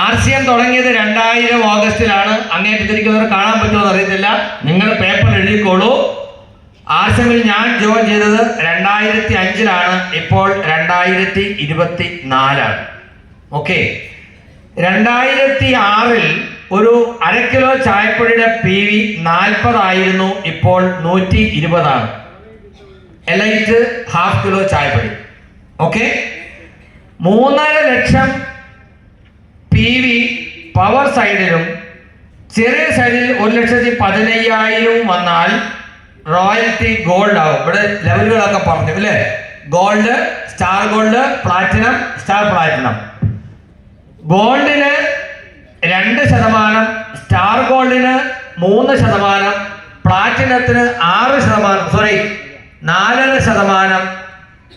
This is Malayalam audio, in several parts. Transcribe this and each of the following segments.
ആർ സി എം തുടങ്ങിയത് രണ്ടായിരം ഓഗസ്റ്റിലാണ്. അങ്ങേറ്റത്തിരിക്കുന്നവർ കാണാൻ പറ്റുമോ അറിയത്തില്ല നിങ്ങൾ പേപ്പർ എഴുതിക്കോളൂ. ആർ സി എമ്മിൽ ഞാൻ ജോയിൻ ചെയ്തത് രണ്ടായിരത്തി അഞ്ചിലാണ് ഇപ്പോൾ രണ്ടായിരത്തി ഇരുപത്തി നാലാണ് ഓക്കെ രണ്ടായിരത്തി ആറിൽ ഒരു അര കിലോ ചായപ്പൊടിയുടെ പി വി നാൽപ്പതായിരുന്നു. ഇപ്പോൾ നൂറ്റി ഇരുപതാണ് എലൈറ്റ് ഹാഫ് കിലോ ചായപ്പൊടി. ഓക്കെ മൂന്നര ലക്ഷം പി വി പവർ സൈഡിലും ചെറിയ സൈഡിൽ ഒരു ലക്ഷത്തി പതിനയ്യായിരവും വന്നാൽ റോയൽറ്റി ഗോൾഡ് ആവും. ഇവിടെ ലെവലുകളൊക്കെ പറഞ്ഞു അല്ലേ? Gold star gold platinum star platinum ഗോൾഡിന് രണ്ട് ശതമാനം സ്റ്റാർ ഗോൾഡിന് മൂന്ന് ശതമാനം പ്ലാറ്റിനത്തിന് ആറ് ശതമാനം സോറി നാലര ശതമാനം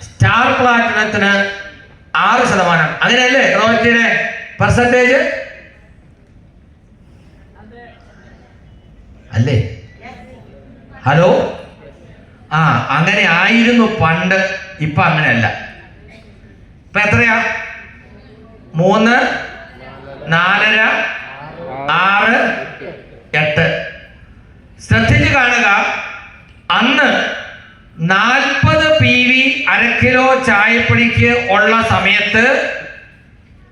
സ്റ്റാർ പ്ലാറ്റിനത്തിന് ആറ് ശതമാനം. അങ്ങനെയല്ലേ? റോയൽറ്റിയുടെ പെർസെന്റേജ് അല്ലേ? ഹലോ ആ അങ്ങനെ ആയിരുന്നു പണ്ട്. ഇപ്പൊ അങ്ങനെയല്ല. ഇപ്പൊ എത്രയാ? മൂന്ന് നാലര ആറ് എട്ട്. ശ്രദ്ധിച്ച് കാണുക. അന്ന് നാൽപ്പത് പി വി അര കിലോ ചായപ്പൊടിക്ക് ഉള്ള സമയത്ത്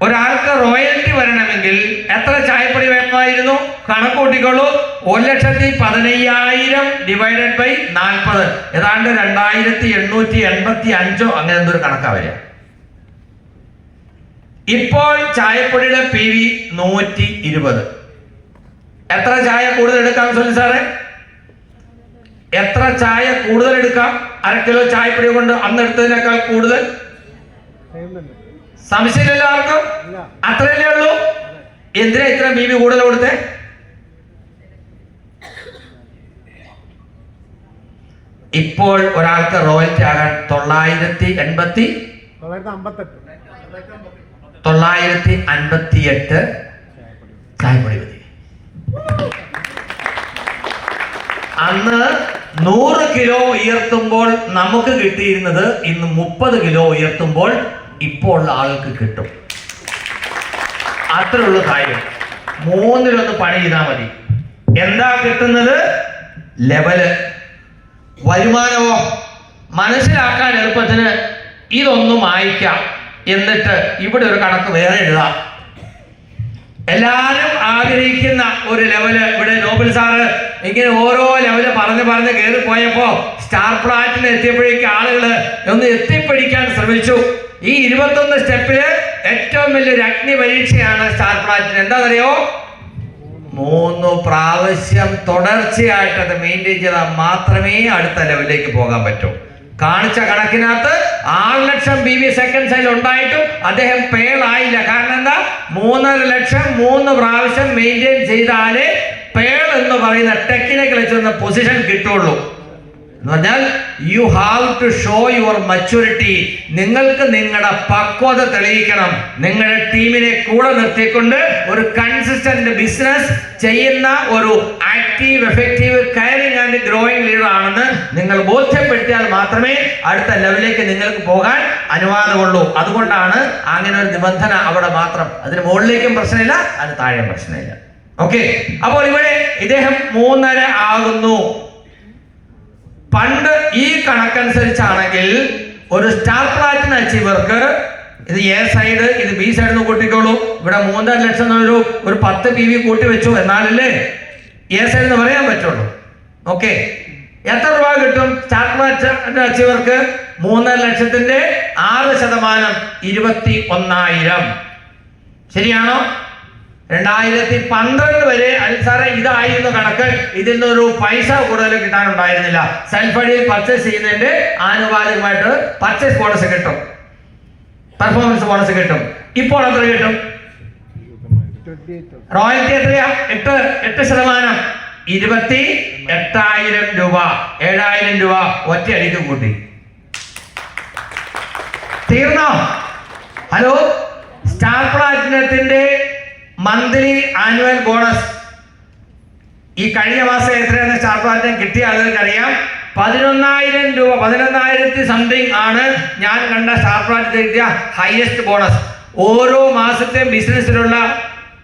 ഒരാൾക്ക് റോയൽറ്റി വരണമെങ്കിൽ എത്ര ചായപ്പൊടി വേണമായിരുന്നു? കണക്കൂട്ടിക്കോളൂ ഒരു ലക്ഷത്തി പതിനയ്യായിരം ഡിവൈഡഡ് ബൈ നാൽപ്പത്. ഏതാണ്ട് രണ്ടായിരത്തി എണ്ണൂറ്റി എൺപത്തി അഞ്ചോ അങ്ങനെ എന്തൊരു കണക്കാ വരിക. ഇപ്പോൾ ചായപ്പൊടിയുടെ പി വി നൂറ്റി ഇരുപത് എത്ര ചായ കൂടുതൽ എടുക്കാം സുനിൽ സാറേ? എത്ര ചായ കൂടുതൽ എടുക്കാം? അര കിലോ ചായപ്പൊടി കൊണ്ട് അന്ന് എടുത്തതിനേക്കാൾ കൂടുതൽ? സംശയമില്ലല്ലോ ആർക്കും? അത്രയല്ലേ ഉള്ളൂ? എന്തിനാ ഇത്ര ബി ബി കൂടുതൽ കൊടുത്തേ? ഇപ്പോൾ ഒരാൾക്ക് റോയൽറ്റി ആകാൻ തൊള്ളായിരത്തി എൺപത്തി തൊള്ളായിരത്തി അൻപത്തി എട്ട് ചായപ്പൊടി മതി. അന്ന് നൂറ് കിലോ ഉയർത്തുമ്പോൾ നമുക്ക് കിട്ടിയിരുന്നത് ഇന്ന് മുപ്പത് കിലോ ഉയർത്തുമ്പോൾ ഇപ്പോൾ ഉള്ള ആൾക്ക് കിട്ടും. അത്രയുള്ള കാര്യം. മൂന്നിലൊന്ന് പണി ചെയ്താൽ മതി. എന്താ കിട്ടുന്നത്? ലെവൽ. വരുമാനമോ? മനസ്സിലാക്കാൻ എളുപ്പത്തിന് ഇതൊന്നും വായിക്കാം. എന്നിട്ട് ഇവിടെ ഒരു കണക്ക് വേറെ എഴുതാം. എല്ലാവരും ആഗ്രഹിക്കുന്ന ഒരു ലെവൽ. ഇവിടെ നോബൽ സാറ് ഇങ്ങനെ ഓരോ ലെവൽ പറഞ്ഞ് പറഞ്ഞ് കയറി പോയപ്പോ സ്റ്റാർ പ്ലാറ്റിന് എത്തിയപ്പോഴേക്ക് ആളുകൾ ഒന്ന് എത്തിപ്പിടിക്കാൻ ശ്രമിച്ചു. ഈ ഇരുപത്തൊന്ന് സ്റ്റെപ്പിൽ ഏറ്റവും വലിയൊരു അഗ്നി പരീക്ഷയാണ് സ്റ്റാർ പ്ലാറ്റിന്. എന്താണെന്നറിയോ? മൂന്ന് പ്രാവശ്യം തുടർച്ചയായിട്ട് അത് മെയിന്റെയിൻ ചെയ്താൽ മാത്രമേ അടുത്ത ലെവലിലേക്ക് പോകാൻ പറ്റൂ. കാണിച്ച കണക്കിനകത്ത് ആറ് ലക്ഷം ബി വി സെക്കൻഡ് അതിൽ ഉണ്ടായിട്ടും അദ്ദേഹം പേളായില്ല കാരണം എന്താ? മൂന്നര ലക്ഷം മൂന്ന് പ്രാവശ്യം മെയിന്റെയിൻ ചെയ്താലേ പേൾ എന്ന് പറയുന്ന ടെക്നിക്കൽ വെച്ചൊന്ന് പൊസിഷൻ കിട്ടുള്ളൂ എന്ന് പറഞ്ഞാൽ you have to show your maturity നിങ്ങൾക്ക് നിങ്ങളുടെ പക്വത തെളിയിക്കണം. നിങ്ങളുടെ ടീമിനെ കൂടെ നിർത്തിക്കൊണ്ട് ഒരു കൺസിസ്റ്റന്റ് ബിസിനസ് ചെയ്യുന്ന ഒരു active effective caring and growing leader ആണെന്ന് നിങ്ങൾ ബോധ്യപ്പെടുത്തിയാൽ മാത്രമേ അടുത്ത ലെവലിലേക്ക് നിങ്ങൾക്ക് പോകാൻ അനുവാദമുള്ളൂ. അതുകൊണ്ടാണ് അങ്ങനെ ഒരു നിബന്ധന അവിടെ മാത്രം. അതിന് മുകളിലേക്കും പ്രശ്നമില്ല അതിന് താഴെ പ്രശ്നമില്ല. ഓക്കെ അപ്പോൾ ഇവിടെ ഇദ്ദേഹം മൂന്നര ആകുന്നു. പണ്ട് ഈ കണക്കനുസരിച്ചാണെങ്കിൽ ഒരു സ്റ്റാർ പ്ലാറ്റിനം അച്ചീവർക്ക് ഇത് എ സൈഡ് ഇത് ബി സൈഡ് എന്ന് കൂട്ടിക്കോളൂ. ഇവിടെ മൂന്നര ലക്ഷം എന്നൊരു ഒരു പത്ത് പി വി കൂട്ടി വെച്ചു. എന്നാലല്ലേ എ സൈഡ് എന്ന് പറയാൻ പറ്റുള്ളൂ. ഓക്കെ എത്ര രൂപ കിട്ടും സ്റ്റാർ പ്ലാറ്റിനം അച്ചീവർക്ക് മൂന്നര ലക്ഷത്തിന്റെ ആറ് ശതമാനം ഇരുപത്തി ഒന്നായിരം ശരിയാണോ? രണ്ടായിരത്തി പന്ത്രണ്ട് വരെ അൽസാറെ സാറേ ഇതായിരുന്നു കണക്ക്. ഇതിൽ നിന്നൊരു പൈസ കൂടുതൽ കിട്ടാനുണ്ടായിരുന്നില്ല. സെൽഫ് അടിയിൽ പർച്ചേസ് ചെയ്യുന്നതിന്റെ ആനുപാതികമായിട്ട് പർച്ചേസ് ബോണസ് കിട്ടും. പെർഫോമൻസ് ബോണസ് കിട്ടും. ഇപ്പോൾ എത്ര കിട്ടും? റോയൽറ്റി എത്രയാ? എട്ട് എട്ട് ശതമാനം. ഇരുപത്തി എട്ടായിരം രൂപ. ഏഴായിരം രൂപ ഒറ്റയടിക്ക് കൂട്ടി. തീർന്നോ? ഹലോ? സ്റ്റാർ പ്ലാറ്റിനത്തിന്റെ മന്ത്ലി ആനുവൽ ബോണസ്. ഈ കഴിഞ്ഞ മാസം എത്രയാണ് സ്റ്റാർ പ്ലാറ്റിനം കിട്ടിയ ആളുകൾക്ക് അറിയാം പതിനൊന്നായിരം രൂപ പതിനൊന്നായിരത്തി സംതിങ് ആണ് ഞാൻ കണ്ട സ്റ്റാർ പ്ലാറ്റിന് കിട്ടിയ ഹയസ്റ്റ് ബോണസ് ഓരോ മാസത്തെയും ബിസിനസ്സിലുള്ള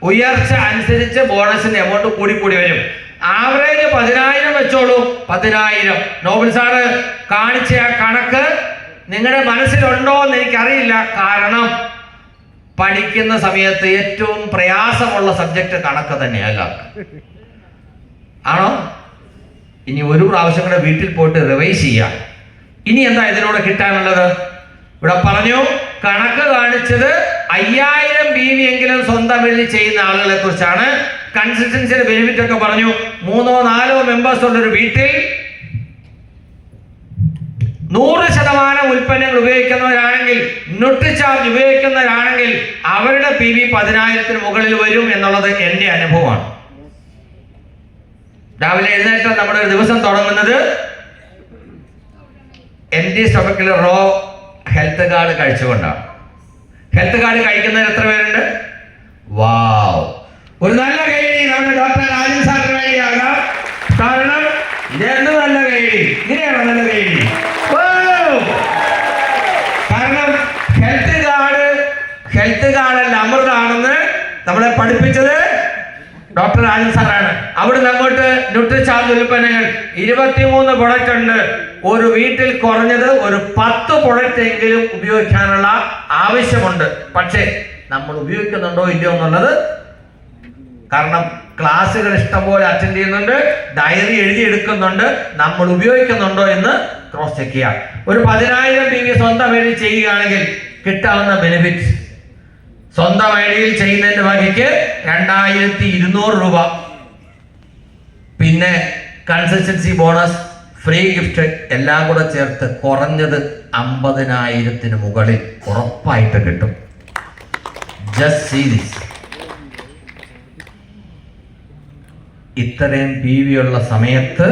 ഉയർച്ച അനുസരിച്ച് ബോണസിന്റെ എമൗണ്ട് കൂടി കൂടി വരും. ആവറേജ് പതിനായിരം വെച്ചോളൂ. പതിനായിരം. നോബൽ സാറ് കാണിച്ച ആ കണക്ക് നിങ്ങളുടെ മനസ്സിലുണ്ടോ എന്ന് എനിക്കറിയില്ല. കാരണം പഠിക്കുന്ന സമയത്ത് ഏറ്റവും പ്രയാസമുള്ള സബ്ജക്റ്റ് കണക്ക് തന്നെയല്ല ആണോ? ഇനി ഒരു പ്രാവശ്യം കൂടെ വീട്ടിൽ പോയിട്ട് റിവൈസ് ചെയ്യാം. ഇനി എന്താ ഇതിലൂടെ കിട്ടാനുള്ളത്? ഇവിടെ പറഞ്ഞു കണക്ക് കാണിച്ചത് അയ്യായിരം ബി വി എങ്കിലും സ്വന്തം എഴുതി ചെയ്യുന്ന ആളുകളെ കുറിച്ചാണ്. കൺസിസ്റ്റൻസിയുടെ ബെനിഫിറ്റ് ഒക്കെ പറഞ്ഞു. മൂന്നോ നാലോ മെമ്പേഴ്സ് ഉള്ള ഒരു വീട്ടിൽ നൂറ് ശതമാനം ഉൽപ്പന്നങ്ങൾ ഉപയോഗിക്കുന്നവരാണെങ്കിൽ ന്യൂട്രിചാർജ് ഉപയോഗിക്കുന്നവരാണെങ്കിൽ അവരുടെ പി വി പതിനായിരത്തിന് മുകളിൽ വരും എന്നുള്ളത് എന്റെ അനുഭവമാണ്. രാവിലെ എഴുന്നേറ്റ് നമ്മുടെ ഒരു ദിവസം തുടങ്ങുന്നത് എം ടി സ്റ്റൊമക്കിൽ റോ ഹെൽത്ത് കാർഡ് കഴിച്ചുകൊണ്ടാണ്. ഹെൽത്ത് കാർഡ് കഴിക്കുന്നവർ എത്ര പേരുണ്ട്? വാവ് ഒരു നല്ല കൈഡി നമ്മുടെ ഡോക്ടർ രാജൻ സാറിന് വേണ്ടിയാകാം കാരണം ഇതെന്ത് നല്ല കൈഡി ഇങ്ങനെയാണോ നല്ല കൈഡി കാരണം ഹെൽത്ത് കാർഡ് ഹെൽത്ത് കാർഡല്ല അമൃതാണെന്ന് നമ്മളെ പഠിപ്പിച്ചത് ഡോക്ടർ രാജൻ സാറാണ്. അവിടുന്ന് അങ്ങോട്ട് ന്യൂട്രിചാർജ് ഉൽപ്പന്നങ്ങൾ. ഇരുപത്തിമൂന്ന് പ്രൊഡക്റ്റ് ഉണ്ട്. ഒരു വീട്ടിൽ കുറഞ്ഞത് ഒരു പത്ത് പ്രൊഡക്റ്റ് എങ്കിലും ഉപയോഗിക്കാനുള്ള ആവശ്യമുണ്ട്. പക്ഷേ നമ്മൾ ഉപയോഗിക്കുന്നുണ്ടോ ഇല്ലയോ എന്നുള്ളത് കാരണം ക്ലാസ്സുകൾ ഇഷ്ടംപോലെ അറ്റൻഡ് ചെയ്യുന്നുണ്ട് ഡയറി എഴുതി എഴുതിയെടുക്കുന്നുണ്ട് നമ്മൾ ഉപയോഗിക്കുന്നുണ്ടോ എന്ന് ക്രോസ് ചെക്ക് ചെയ്യാം. ഒരു പതിനായിരം പി വി സ്വന്തം എഴുതി ചെയ്യുകയാണെങ്കിൽ കിട്ടാവുന്ന ബെനിഫിറ്റ് സ്വന്തം ഐഡിയിൽ ചെയ്യുന്നതിന്റെ വകയ്ക്ക് രണ്ടായിരത്തി ഇരുന്നൂറ് രൂപ. പിന്നെ കൺസിസ്റ്റൻസി ബോണസ് ഫ്രീ ഗിഫ്റ്റ് എല്ലാം കൂടെ ചേർത്ത് കുറഞ്ഞത് അമ്പതിനായിരത്തിന് മുകളിൽ ഉറപ്പായിട്ട് കിട്ടും. ജസ്റ്റ് ഇത്രയും പി വി ഉള്ള സമയത്ത്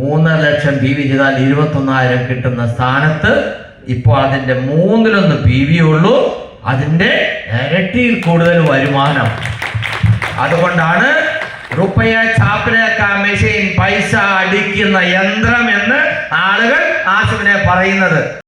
മൂന്നര ലക്ഷം പി വി ചെയ്താൽ ഇരുപത്തൊന്നായിരം കിട്ടുന്ന സ്ഥാനത്ത് ഇപ്പോൾ അതിന്റെ മൂന്നിലൊന്ന് പി വി ഉള്ളൂ. അതിന്റെ ഇരട്ടിയിൽ കൂടുതൽ വരുമാനം. അതുകൊണ്ടാണ് മെഷീൻ പൈസ അടിക്കുന്ന യന്ത്രം എന്ന് ആളുകൾ ആസിഫിനെ പറയുന്നത്.